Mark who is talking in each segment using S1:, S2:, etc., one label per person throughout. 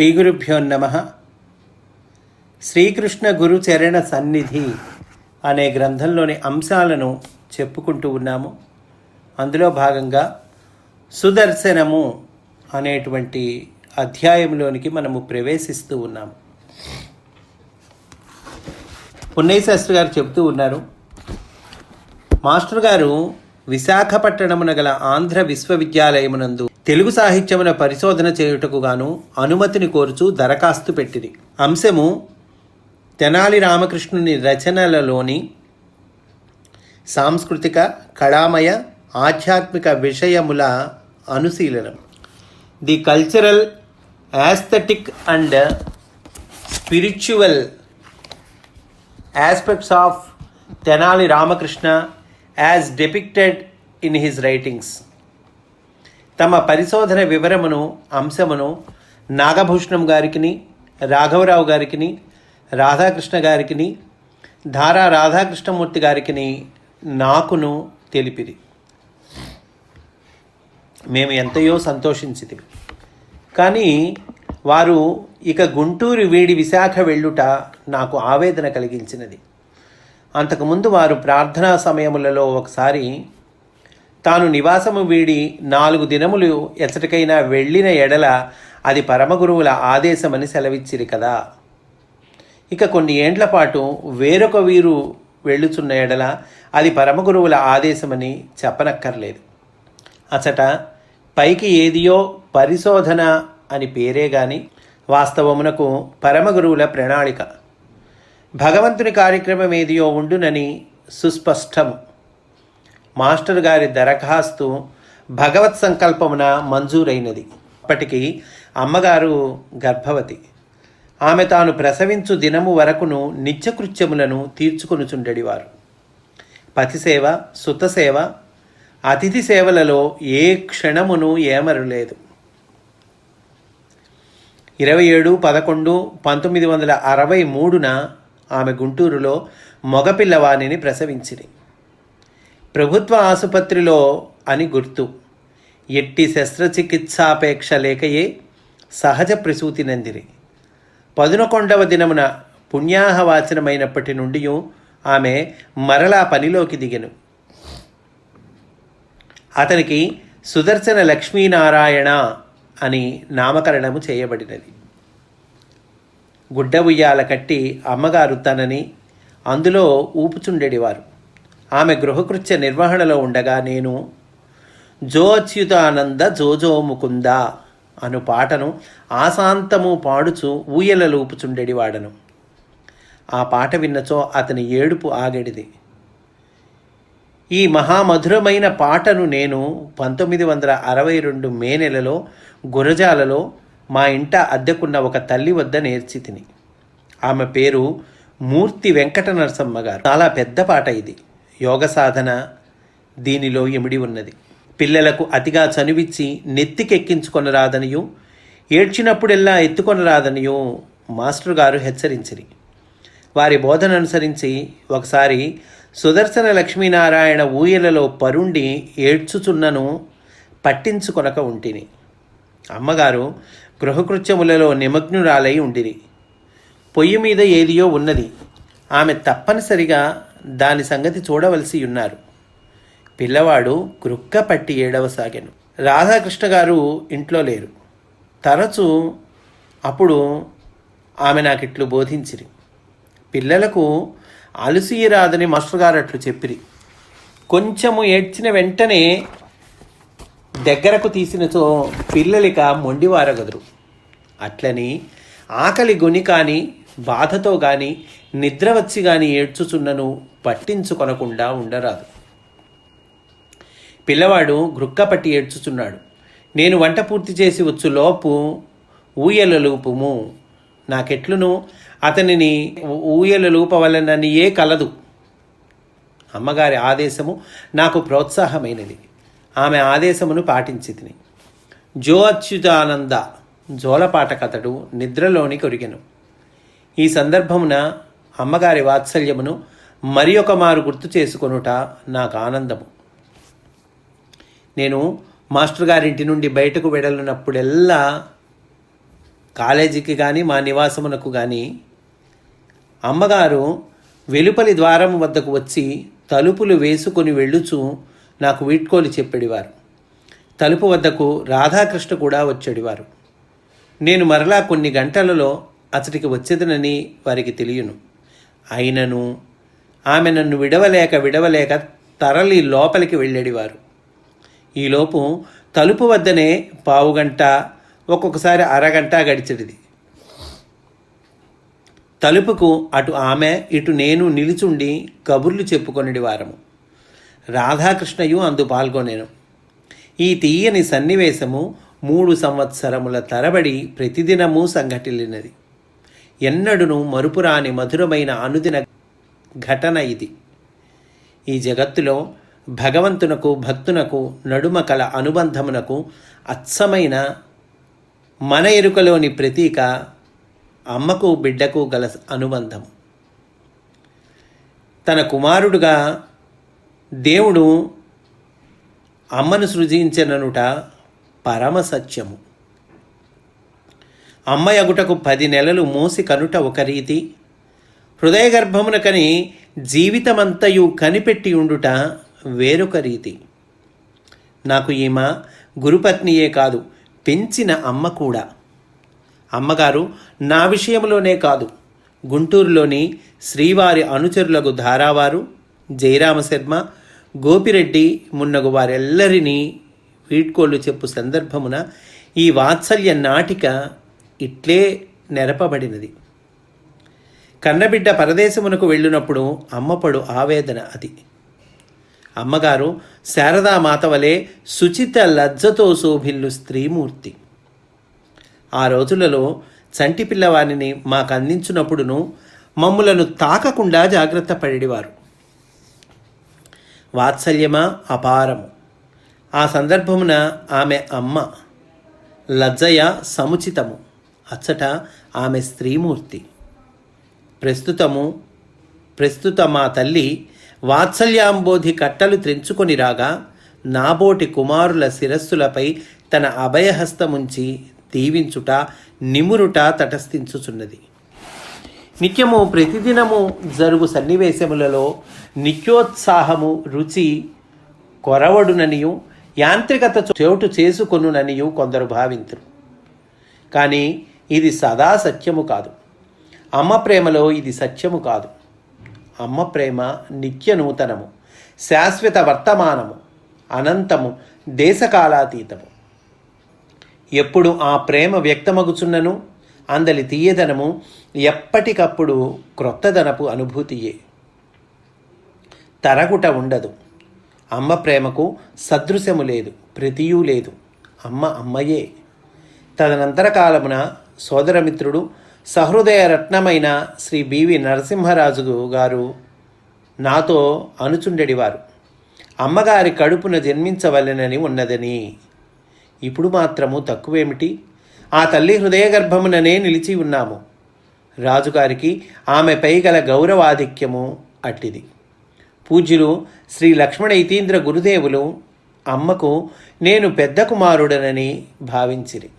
S1: శ్రీ గురుభ్యో నమ. శ్రీకృష్ణ గురు చరణ సన్నిధి అనే గ్రంథంలోని అంశాలను చెప్పుకుంటూ ఉన్నాము. అందులో భాగంగా సుదర్శనము అనేటువంటి అధ్యాయంలోనికి మనము ప్రవేశిస్తూ ఉన్నాము. పున్నయ్య శాస్త్రి గారు చెప్తూ ఉన్నారు మాస్టర్ గారు విశాఖపట్టణమున గల ఆంధ్ర విశ్వవిద్యాలయమునందు తెలుగు సాహిత్యమున పరిశోధన చేయుటకు గాను అనుమతిని కోరుచు దరఖాస్తు పెట్టింది అంశము తెనాలి రామకృష్ణుని రచనలలోని సాంస్కృతిక కళామయ ఆధ్యాత్మిక విషయముల అనుశీలనం. The cultural aesthetic and spiritual aspects of Tenali Ramakrishna as depicted in his writings. తమ పరిశోధన వివరమును అంశమును నాగభూషణం గారికిని రాఘవరావు గారికిని రాధాకృష్ణ గారికిని ధారా రాధాకృష్ణమూర్తి గారికిని నాకును తెలిపిరి. మేము ఎంతయో సంతోషించింది కానీ వారు ఇక గుంటూరు వీడి విశాఖ వెళ్ళుట నాకు ఆవేదన కలిగించినది. అంతకుముందు వారు ప్రార్థనా సమయములలో ఒకసారి తాను నివాసము వీడి నాలుగు దినములు ఎచ్చటికైనా వెళ్ళిన ఎడల అది పరమగురువుల ఆదేశమని సెలవిచ్చిరి కదా. ఇక కొన్ని ఏండ్ల పాటు వేరొక వీరు వెళ్ళుచున్న ఎడల అది పరమగురువుల ఆదేశమని చెప్పనక్కర్లేదు. అచట పైకి ఏదియో పరిశోధన అని పేరే గాని వాస్తవమునకు పరమగురువుల ప్రణాళిక. భగవంతుని కార్యక్రమం ఏదియో ఉండునని సుస్పష్టము. మాస్టర్ గారి దరఖాస్తు భగవత్ సంకల్పమున మంజూరైనది. అప్పటికి అమ్మగారు గర్భవతి. ఆమె తాను ప్రసవించు దినము వరకును నిత్యకృత్యములను తీర్చుకొనుచుండెడివారు. పతిసేవ సుతసేవ అతిథి సేవలలో ఏ క్షణమును ఏమరలేదు. ఇరవై ఏడు పదకొండు పంతొమ్మిది వందల అరవై మూడున ఆమె గుంటూరులో మగపిల్లవాణిని ప్రసవించింది ప్రభుత్వ ఆసుపత్రిలో అని గుర్తు. ఎట్టి శస్త్రచికిత్సాపేక్ష లేకయే సహజ ప్రసూతి నందిరి. పదునకొండవ దినమున పుణ్యాహవాచనమైనప్పటి నుండి ఆమె మరలా పనిలోకి దిగెను. అతనికి సుదర్శన లక్ష్మీనారాయణ అని నామకరణము చేయబడినది. గుడ్డ ఉయ్యాల కట్టి అమ్మగారు తనని అందులో ఊపుచుండెడివారు. ఆమె గృహకృత్య నిర్వహణలో ఉండగా నేను జో అచ్యుతానంద జోజో ముకుంద అను పాటను ఆశాంతము పాడుచు ఊయల ఊపుచుండెడివాడను ఆ పాట విన్నచో అతని ఏడుపు ఆగడిది. ఈ మహామధురమైన పాటను నేను పంతొమ్మిది వందల అరవై రెండు మే నెలలో గురజాలలో మా ఇంట అద్దెకున్న ఒక తల్లి వద్ద నేర్చి తిని ఆమె పేరు మూర్తి వెంకట నరసమ్మ గారు చాలా పెద్ద పాట ఇది. యోగ సాధన దీనిలో ఇమిడి ఉన్నది. పిల్లలకు అతిగా చనువిచ్చి నెత్తికెక్కించుకొనరాదనియు ఏడ్చినప్పుడెల్లా ఎత్తుకొని ఎత్తుకొనరాదనియు మాస్టర్ గారు హెచ్చరించిరి. వారి బోధన అనుసరించి ఒకసారి సుదర్శన లక్ష్మీనారాయణ ఊయలలో పరుండి ఏడ్చుచున్నను పట్టించుకొనక ఉంటిని. అమ్మగారు గృహకృత్యములలో నిమగ్నురాలై ఉండిరి. పొయ్యి మీద ఏదియో ఉన్నది. ఆమె తప్పనిసరిగా దాని సంగతి చూడవలసి ఉన్నారు. పిల్లవాడు క్రుక్క పట్టి ఏడవసాగాను. రాధాకృష్ణ గారు ఇంట్లో లేరు. తరచు అప్పుడు ఆమె నాకిట్లు బోధించిరి. పిల్లలకు అలసియరాదని మాస్టర్ గారు అట్లు చెప్పిరి. కొంచెము ఏడ్చిన వెంటనే దగ్గరకు తీసినచో పిల్లలిక మొండివారగదురు. అట్లని ఆకలి గుని కానీ బాధతో కానీ నిద్ర వచ్చి కానీ ఏడ్చుచున్నను పట్టించుకొనకుండా ఉండరాదు. పిల్లవాడు గృక్కపట్టి ఏడ్చుచున్నాడు. నేను వంట పూర్తి చేసి వచ్చు లోపు ఊయల లూపుము. నాకెట్లును? అతనిని ఊయల లూపవలనని ఏ కలదు. అమ్మగారి ఆదేశము నాకు ప్రోత్సాహమైనది. ఆమె ఆదేశమును పాటించితిని. జో అచ్యుతానంద జోలపాట కథడు నిద్రలోని కొరిగెను. ఈ సందర్భమున అమ్మగారి వాత్సల్యమును మరి ఒక మారు గుర్తు చేసుకొనుట నాకు ఆనందము. నేను మాస్టర్ గారింటి నుండి బయటకు వెడలినప్పుడెల్లా కాలేజీకి కానీ మా నివాసమునకు కానీ అమ్మగారు వెలుపలి ద్వారం వద్దకు వచ్చి తలుపులు వేసుకొని వెళ్ళుచు నాకు వీడ్కోలు చెప్పేడివారు. తలుపు వద్దకు రాధాకృష్ణ కూడా వచ్చేడివారు. నేను మరలా కొన్ని గంటలలో అతడికి వచ్చేదనని వారికి తెలియను. అయినను ఆమె నన్ను విడవలేక విడవలేక తరలి లోపలికి వెళ్ళేడివారు. ఈలోపు తలుపు వద్దనే పావుగంట ఒక్కొక్కసారి అరగంట గడిచేది తలుపుకు అటు ఆమె ఇటు నేను నిలుచుండి కబుర్లు చెప్పుకొనిడి వారము. రాధాకృష్ణయు అందు పాల్గొనేను. ఈ తీయని సన్నివేశము మూడు సంవత్సరముల తరబడి ప్రతిదినము సంఘటిల్లినది. ఎన్నడును మరుపురాని మధురమైన అనుదిన ఘటన ఇది. ఈ జగత్తులో భగవంతునకు భక్తునకు నడుమ కల అనుబంధమునకు అచ్చమైన మన ఎరుకలోని ప్రతీక అమ్మకు బిడ్డకు గల అనుబంధం. తన కుమారుడుగా దేవుడు అమ్మను సృజించననుట పరమ సత్యము. అమ్మ ఎగుటకు పది నెలలు మూసి కనుట ఒక రీతి. హృదయగర్భమున కని జీవితమంతయు కనిపెట్టి ఉండుట వేరొక రీతి. నాకు ఈమె గురుపత్నియే కాదు పెంచిన అమ్మ కూడా. అమ్మగారు నా విషయంలోనే కాదు గుంటూరులోని శ్రీవారి అనుచరులకు ధారావారు జయరామశర్మ గోపిరెడ్డి మున్నగు వారెల్లరినీ వీడ్కోళ్ళు చెప్పు సందర్భమున ఈ వాత్సల్య నాటిక ఇట్లే నెరపబడినది. కన్నబిడ్డ పరదేశమునకు వెళ్ళినప్పుడు అమ్మపడు ఆవేదన అది. అమ్మగారు శారదామాత వలె సుచిత లజ్జతో శోభిల్లు స్త్రీమూర్తి. ఆ రోజులలో చంటి పిల్లవాణిని మాకు అందించినప్పుడును మమ్ములను తాకకుండా జాగ్రత్త పడేవారు వాత్సల్యమా అపారము. ఆ సందర్భమున ఆమె అమ్మ లజ్జయ సముచితము. అచ్చట ఆమె స్త్రీమూర్తి. ప్రస్తుతము ప్రస్తుత మా తల్లి వాత్సల్యాంబోధి కట్టలు త్రెంచుకొని రాగా నాబోటి కుమారుల శిరస్సులపై తన అభయహస్తముంచి దీవించుట నిమురుట తటస్థించుచున్నది. నిత్యము ప్రతిదినము జరుగు సన్నివేశములలో నిత్యోత్సాహము రుచి కొరవడుననియు యాంత్రికత చోటు చేసుకొనుననియు కొందరు భావింతురు. కానీ ఇది సదా సత్యము కాదు. అమ్మ ప్రేమలో ఇది సత్యము కాదు. అమ్మ ప్రేమ నిత్య నూతనము శాశ్వత వర్తమానము అనంతము దేశకాలాతీతము. ఎప్పుడు ఆ ప్రేమ వ్యక్తమగుచున్నను? అందలి తీయదనము ఎప్పటికప్పుడు క్రొత్తదనపు అనుభూతియే. తరగుట ఉండదు. అమ్మ ప్రేమకు సదృశ్యము లేదు ప్రతియూ లేదు. అమ్మ అమ్మయే. తదనంతర కాలమున సోదరమిత్రుడు సహృదయ రత్నమైన శ్రీ బివి నరసింహరాజు గారు నాతో అనుచుండెడివారు. అమ్మగారి కడుపున జన్మించవలెనని ఉన్నదని. ఇప్పుడు మాత్రము తక్కువేమిటి? ఆ తల్లి హృదయ గర్భముననే నిలిచి ఉన్నాము. రాజుగారికి ఆమెపై గల గౌరవాధిక్యము అట్టిది. పూజ్యులు శ్రీ లక్ష్మణ ఇతీంద్ర గురుదేవులు అమ్మకు నేను పెద్ద కుమారుడనని భావించిరి.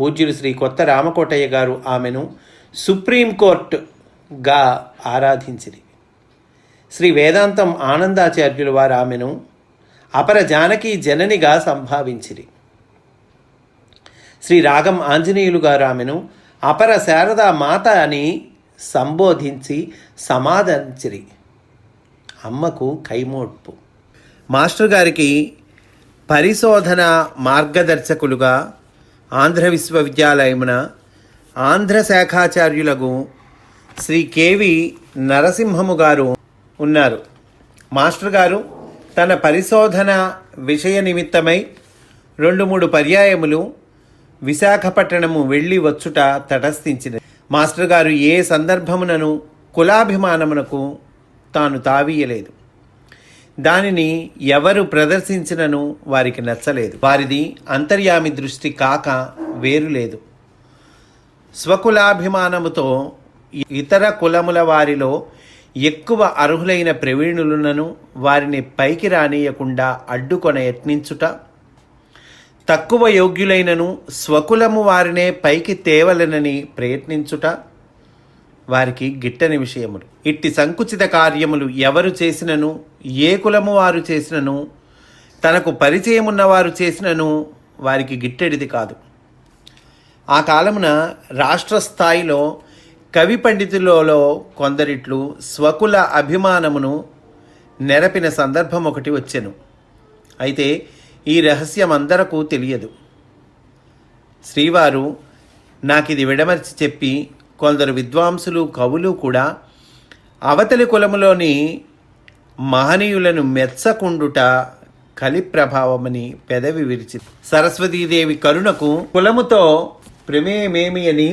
S1: పూజ్యులు శ్రీ కొత్త రామకోటయ్య గారు ఆమెను సుప్రీంకోర్టుగా ఆరాధించిరి. శ్రీ వేదాంతం ఆనందాచార్యులు వారు ఆమెను అపర జానకి జననిగా సంభావించిరి. శ్రీ రాగం ఆంజనేయులు గారు ఆమెను అపర శారదా మాత అని సంబోధించి సమాధించిరి అమ్మకు కైమోడ్పు. మాస్టర్ గారికి పరిశోధన మార్గదర్శకులుగా ఆంధ్ర విశ్వవిద్యాలయమున ఆంధ్ర శాఖాచార్యులకు శ్రీ కేవి నరసింహము గారు ఉన్నారు. మాస్టర్ గారు తన పరిశోధన విషయ నిమిత్తమై రెండు మూడు పర్యాయములు విశాఖపట్టణము వెళ్ళి వచ్చుట తటస్థించినది మాస్టర్ గారు ఏ సందర్భమునను కులాభిమానమునకు తాను తావీయలేదు దానిని ఎవరు ప్రదర్శించినను వారికి నచ్చలేదు. వారిది అంతర్యామి దృష్టి కాక వేరు లేదు. స్వకులాభిమానముతో ఇతర కులముల వారిలో ఎక్కువ అర్హులైన ప్రవీణులను వారిని పైకి రానియకుండా అడ్డుకొన యత్నించుట. తక్కువ యోగ్యులైనను స్వకులము వారినే పైకి తేవలనని ప్రయత్నించుట. వారికి గిట్టని విషయములు. ఇట్టి సంకుచిత కార్యములు ఎవరు చేసినను ఏ కులము వారు చేసినను తనకు పరిచయం ఉన్నవారు చేసినను వారికి గిట్టెడిది కాదు. ఆ కాలమున రాష్ట్ర స్థాయిలో కవి పండితులలో కొందరిట్లు స్వకుల అభిమానమును నెరపిన సందర్భం ఒకటి వచ్చెను. అయితే ఈ రహస్యం అందరకు తెలియదు. శ్రీవారు నాకు ఇది విడమర్చి చెప్పి కొందరు విద్వాంసులు కవులు కూడా అవతలి కులములోని మహనీయులను మెచ్చకుండుట కలి ప్రభావమని పెదవి విరిచి సరస్వతీదేవి కరుణకు కులముతో ప్రమేయమేమి అని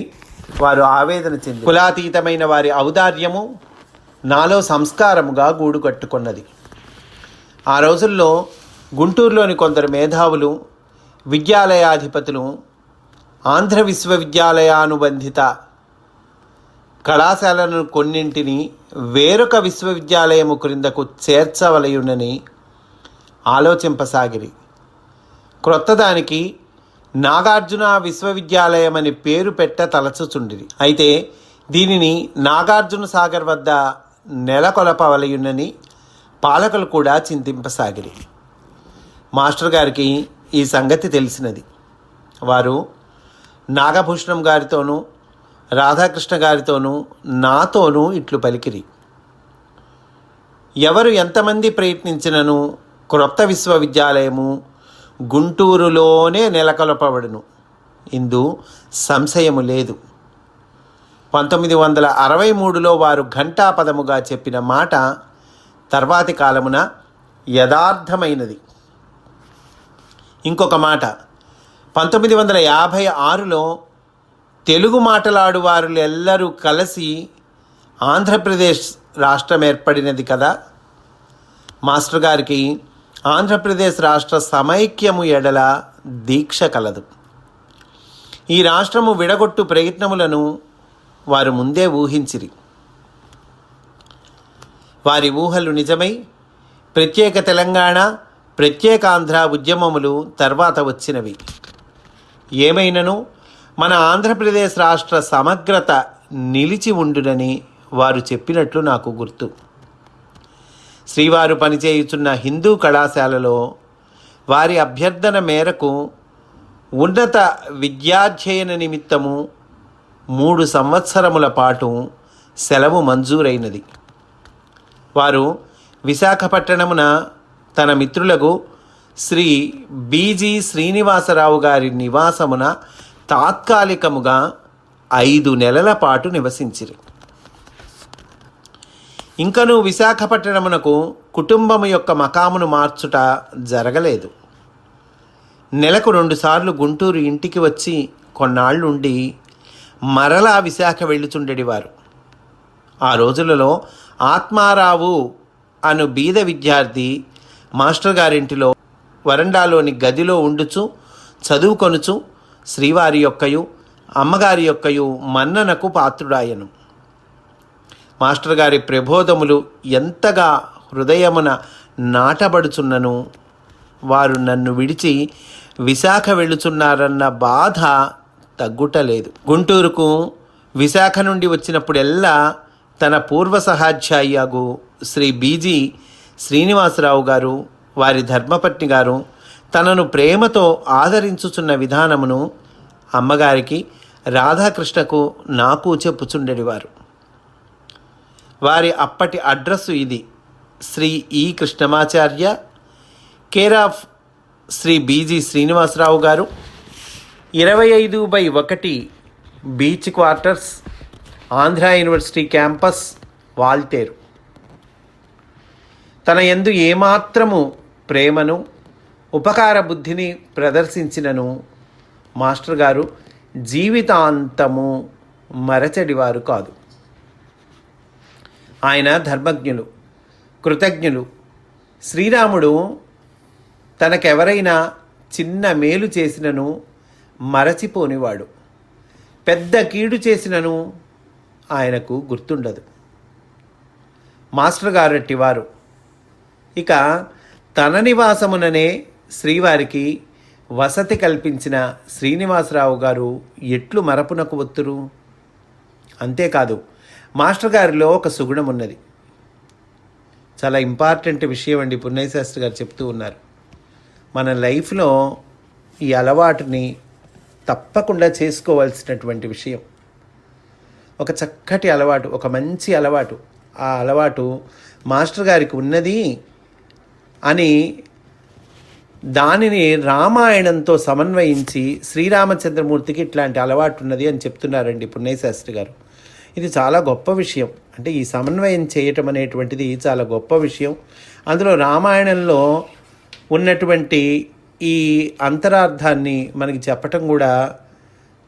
S1: వారు ఆవేదన చెంది కులాతీతమైన వారి ఔదార్యము నాలో సంస్కారముగా గూడు కట్టుకున్నది ఆ రోజుల్లో గుంటూరులోని కొందరు మేధావులు విద్యాలయాధిపతులు ఆంధ్ర విశ్వవిద్యాలయానుబంధిత కళాశాలను కొన్నింటిని వేరొక విశ్వవిద్యాలయము క్రిందకు చేర్చవలయునని ఆలోచింపసాగిరి. క్రొత్తదానికి నాగార్జున విశ్వవిద్యాలయం అని పేరు పెట్ట తలచుచుండిరి. అయితే దీనిని నాగార్జున సాగర్ వద్ద నెలకొలపవలయునని పాలకులు కూడా చింతింపసాగిరి. మాస్టర్ గారికి ఈ సంగతి తెలిసినది. వారు నాగభూషణం గారితోనూ రాధాకృష్ణ గారితోనూ నాతోనూ ఇట్లు పలికిరి. ఎవరు ఎంతమంది ప్రయత్నించినను క్రొత్త విశ్వవిద్యాలయము గుంటూరులోనే నెలకొల్పబడును. ఇందు సంశయము లేదు. పంతొమ్మిది వందల అరవై మూడులో వారు ఘంటాపదముగా చెప్పిన మాట తర్వాతి కాలమున యథార్థమైనది. ఇంకొక మాట పంతొమ్మిది వందల యాభై ఆరులో తెలుగు మాటలాడు వారులెల్లరూ కలిసి ఆంధ్రప్రదేశ్ రాష్ట్రం ఏర్పడినది కదా? మాస్టర్ గారికి ఆంధ్రప్రదేశ్ రాష్ట్ర సమైక్యము ఎడల దీక్ష కలదు. ఈ రాష్ట్రము విడగొట్టు ప్రయత్నములను వారు ముందే ఊహించిరి. వారి ఊహలు నిజమై ప్రత్యేక తెలంగాణ ప్రత్యేక ఆంధ్ర ఉద్యమములు తర్వాత వచ్చినవి. ఏమైనను? మన ఆంధ్రప్రదేశ్ రాష్ట్ర సమగ్రత నిలిచి ఉండునని వారు చెప్పినట్లు నాకు గుర్తు. శ్రీవారు పనిచేయుచున్న హిందూ కళాశాలలో వారి అభ్యర్థన మేరకు ఉన్నత విద్యాధ్యయన నిమిత్తము మూడు సంవత్సరముల పాటు సెలవు మంజూరైనది. వారు విశాఖపట్టణమున తన మిత్రులకు శ్రీ బీజీ శ్రీనివాసరావు గారి నివాసమున తాత్కాలికముగా ఐదు నెలల పాటు నివసించిరి. ఇంకను విశాఖపట్టణమునకు కుటుంబము యొక్క మకామును మార్చుట జరగలేదు. నెలకు రెండుసార్లు గుంటూరు ఇంటికి వచ్చి కొన్నాళ్ళుండి మరలా విశాఖ వెళ్ళుచుండెడివారు. ఆ రోజులలో ఆత్మారావు అను బీద విద్యార్థి మాస్టర్ గారింటిలో వరండాలోని గదిలో ఉండుచు చదువుకొనుచు శ్రీవారి యొక్కయు అమ్మగారి యొక్కయు మన్ననకు పాత్రుడాయను. మాస్టర్ గారి ప్రబోధములు ఎంతగా హృదయమున నాటబడుచున్నను వారు నన్ను విడిచి విశాఖ వెళ్ళుచున్నారన్న బాధ తగ్గుటలేదు. గుంటూరుకు విశాఖ నుండి వచ్చినప్పుడెల్లా తన పూర్వ సహాధ్యాయగు శ్రీ బీజీ శ్రీనివాసరావు గారు వారి ధర్మపత్ని గారు తనను ప్రేమతో ఆదరించుచున్న విధానమును అమ్మగారికి రాధాకృష్ణకు నాకు చెప్పుచుండెడివారు. వారి అప్పటి అడ్రస్సు ఇది. Shri E Krishnamacharya care of Shri BG Srinivasarao గారు. ఇరవై ఐదు బై ఒకటి beach quarters Andhra university campus Waltair. తన ఎందు ఏమాత్రము ప్రేమను ఉపకార బుద్ధిని ప్రదర్శించినను మాస్టర్ గారు జీవితాంతము మరచడివారు కాదు. ఆయన ధర్మజ్ఞులు కృతజ్ఞులు. శ్రీరాముడు తనకెవరైనా చిన్న మేలు చేసినను మరచిపోనివాడు. పెద్ద కీడు చేసినను ఆయనకు గుర్తుండదు. మాస్టర్ గారట్టి వారు ఇక తన నివాసముననే శ్రీవారికి వసతి కల్పించిన శ్రీనివాసరావు గారు ఎట్లు మరపునకు ఒత్తురు? అంతేకాదు మాస్టర్ గారిలో ఒక సుగుణం ఉన్నది. చాలా ఇంపార్టెంట్ విషయం అండి పున్నయ్య గారు చెప్తూ ఉన్నారు. మన లైఫ్లో ఈ అలవాటుని తప్పకుండా చేసుకోవాల్సినటువంటి విషయం. ఒక చక్కటి అలవాటు ఒక మంచి అలవాటు. ఆ అలవాటు మాస్టర్ గారికి ఉన్నది అని దానిని రామాయణంతో సమన్వయించి శ్రీరామచంద్రమూర్తికి ఇట్లాంటి అలవాటు ఉన్నది అని చెప్తున్నారండి పుణ్యశాస్త్రి గారు. ఇది చాలా గొప్ప విషయం. అంటే ఈ సమన్వయం చేయటం అనేటువంటిది చాలా గొప్ప విషయం. అందులో రామాయణంలో ఉన్నటువంటి ఈ అంతరార్థాన్ని మనకి చెప్పటం కూడా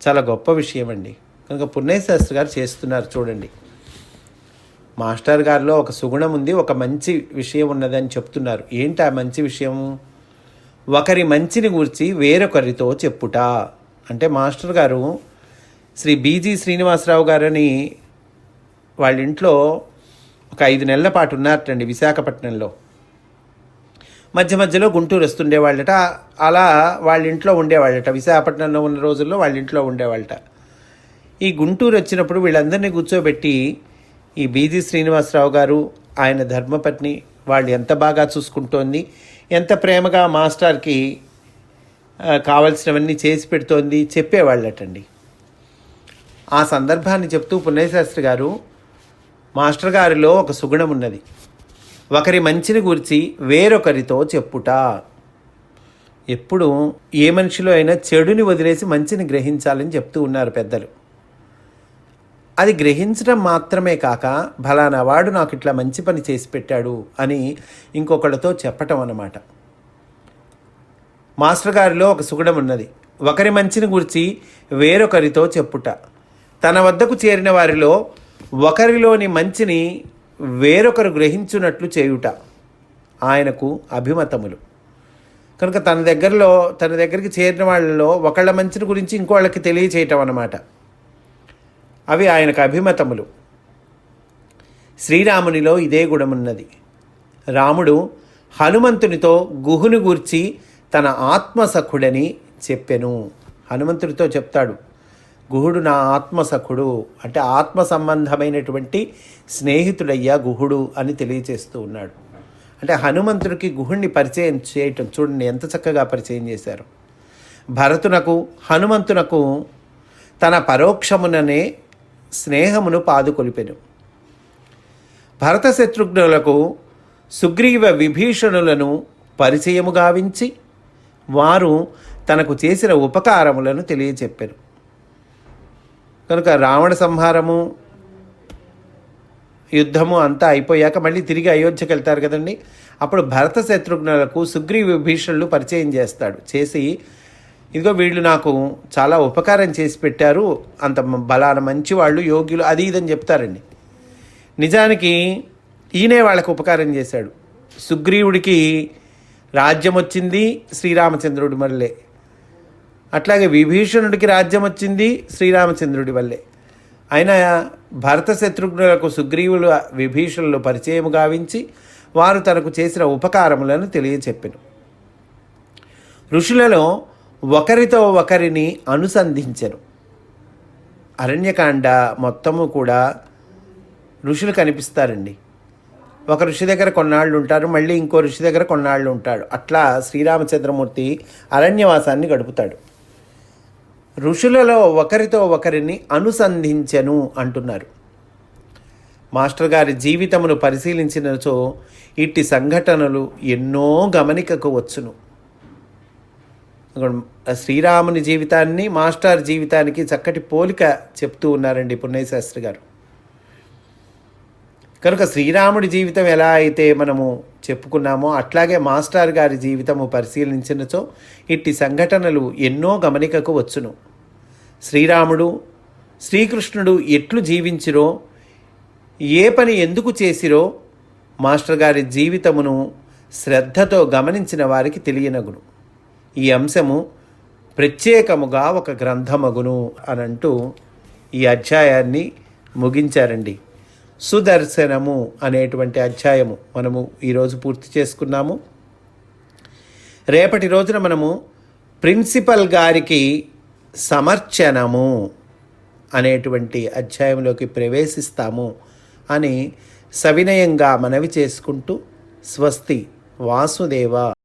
S1: చాలా గొప్ప విషయం అండి కనుక పుణ్యశాస్త్రి గారు చేస్తున్నారు చూడండి. మాస్టర్ గారిలో ఒక సుగుణం ఉంది ఒక మంచి విషయం ఉన్నదని చెప్తున్నారు. ఏంటి ఆ మంచి విషయం? ఒకరి మంచిని గూర్చి వేరొకరితో చెప్పుట. అంటే మాస్టర్ గారు శ్రీ బీజీ శ్రీనివాసరావు గారని వాళ్ళ ఇంట్లో ఒక ఐదు నెలల పాటు ఉన్నారటండి విశాఖపట్నంలో. మధ్య మధ్యలో గుంటూరు వస్తుండేవాళ్ళట అలా వాళ్ళ ఇంట్లో ఉండేవాళ్ళట. విశాఖపట్నంలో ఉన్న రోజుల్లో వాళ్ళ ఇంట్లో ఉండేవాళ్ళట. ఈ గుంటూరు వచ్చినప్పుడు వీళ్ళందరినీ కూర్చోబెట్టి ఈ బీజీ శ్రీనివాసరావు గారు ఆయన ధర్మపత్ని వాళ్ళు ఎంత బాగా చూసుకుంటోంది ఎంత ప్రేమగా మాస్టర్కి కావలసినవన్నీ చేసి పెడుతోంది చెప్పేవాళ్ళటండి. ఆ సందర్భాన్ని చెప్తూ పుణ్యశాస్త్రి గారు మాస్టర్ గారిలో ఒక సుగుణం ఉన్నది. ఒకరి మంచిని గురించి వేరొకరితో చెప్పుట. ఎప్పుడు ఏ మనిషిలో అయినా చెడుని వదిలేసి మంచిని గ్రహించాలని చెప్తూ ఉన్నారు పెద్దలు. అది గ్రహించడం మాత్రమే కాక ఫలానా వాడు నాకు ఇట్లా మంచి పని చేసి పెట్టాడు అని ఇంకొకళ్ళతో చెప్పటం అన్నమాట. మాస్టర్ గారిలో ఒక సుగుణం ఉన్నది. ఒకరి మంచిని గురించి వేరొకరితో చెప్పుట. తన వద్దకు చేరిన వారిలో ఒకరిలోని మంచిని వేరొకరు గ్రహించున్నట్లు చేయుట. ఆయనకు అభిమతములు. కనుక తన దగ్గరలో తన దగ్గరికి చేరిన వాళ్ళలో ఒకళ్ళ మంచిని గురించి ఇంకోళ్ళకి తెలియచేయటం అన్నమాట. అవి ఆయనకు అభిమతములు. శ్రీరామునిలో ఇదే గుణమున్నది. రాముడు హనుమంతునితో గుహును గూర్చి తన ఆత్మసఖుడని చెప్పెను. హనుమంతుడితో చెప్తాడు గుహుడు నా ఆత్మసఖుడు. అంటే ఆత్మ సంబంధమైనటువంటి స్నేహితుడయ్యా గుహుడు అని తెలియచేస్తూ ఉన్నాడు. అంటే హనుమంతుడికి గుహుడిని పరిచయం చేయటం చూడండి ఎంత చక్కగా పరిచయం చేశారు. భరతునకు హనుమంతునకు తన పరోక్షముననే స్నేహమును పాదుకొలిపెను. భరత శత్రుఘ్నులకు సుగ్రీవ విభీషణులను పరిచయము గావించి వారు తనకు చేసిన ఉపకారములను తెలియచెప్పారు కనుక రావణ సంహారము యుద్ధము అంతా అయిపోయాక మళ్ళీ తిరిగి అయోధ్యకి వెళ్తారు కదండి. అప్పుడు భరత శత్రుఘ్నులకు సుగ్రీవ విభీషణులు పరిచయం చేస్తాడు. చేసి ఇదిగో వీళ్ళు నాకు చాలా ఉపకారం చేసి పెట్టారు అంత బలాన మంచి వాళ్ళు యోగ్యులు అది ఇదని చెప్తారండి. నిజానికి ఈయనే వాళ్ళకు ఉపకారం చేశాడు. సుగ్రీవుడికి రాజ్యం వచ్చింది శ్రీరామచంద్రుడి వల్లే. అట్లాగే విభీషణుడికి రాజ్యం వచ్చింది శ్రీరామచంద్రుడి వల్లే. ఆయన భరత శత్రుఘ్నులకు సుగ్రీవులు విభీషణులు పరిచయం గావించి వారు తనకు చేసిన ఉపకారములను తెలియచెప్పెను. ఋషులలో ఒకరితో ఒకరిని అనుసంధించరు అరణ్యకాండ మొత్తము కూడా ఋషులు కనిపిస్తారండి. ఒక ఋషి దగ్గర కొన్నాళ్ళు ఉంటారు మళ్ళీ ఇంకో ఋషి దగ్గర కొన్నాళ్ళు ఉంటాడు. అట్లా శ్రీరామచంద్రమూర్తి అరణ్యవాసాన్ని గడుపుతాడు. ఋషులలో ఒకరితో ఒకరిని అనుసంధించెను అంటున్నారు. మాస్టర్ గారి జీవితమును పరిశీలించినచో ఇట్టి సంఘటనలు ఎన్నో గమనికకు వచ్చును. శ్రీరాముని జీవితాన్ని మాస్టర్ జీవితానికి చక్కటి పోలిక చెప్తూ ఉన్నారండి పుణ్యశాస్త్రి గారు. కనుక శ్రీరాముడి జీవితం ఎలా అయితే మనము చెప్పుకున్నామో అట్లాగే మాస్టర్ గారి జీవితము పరిశీలించినచో ఇట్టి సంఘటనలు ఎన్నో గమనికకు వచ్చును. శ్రీరాముడు శ్రీకృష్ణుడు ఎట్లు జీవించిరో ఏ పని ఎందుకు చేసిరో మాస్టర్ గారి జీవితమును శ్రద్ధతో గమనించిన వారికి తెలియనగును. ఈ అంశము ప్రత్యేకముగా ఒక గ్రంథమగును అని అంటూ ఈ అధ్యాయాన్ని ముగించారండి. సుదర్శనము అనేటువంటి అధ్యాయము మనము ఈరోజు పూర్తి చేసుకున్నాము. రేపటి రోజున మనము ప్రిన్సిపల్ గారికి సమర్చనము అనేటువంటి అధ్యాయంలోకి ప్రవేశిస్తాము అని సవినయంగా మనవి చేసుకుంటూ స్వస్తి వాసుదేవ.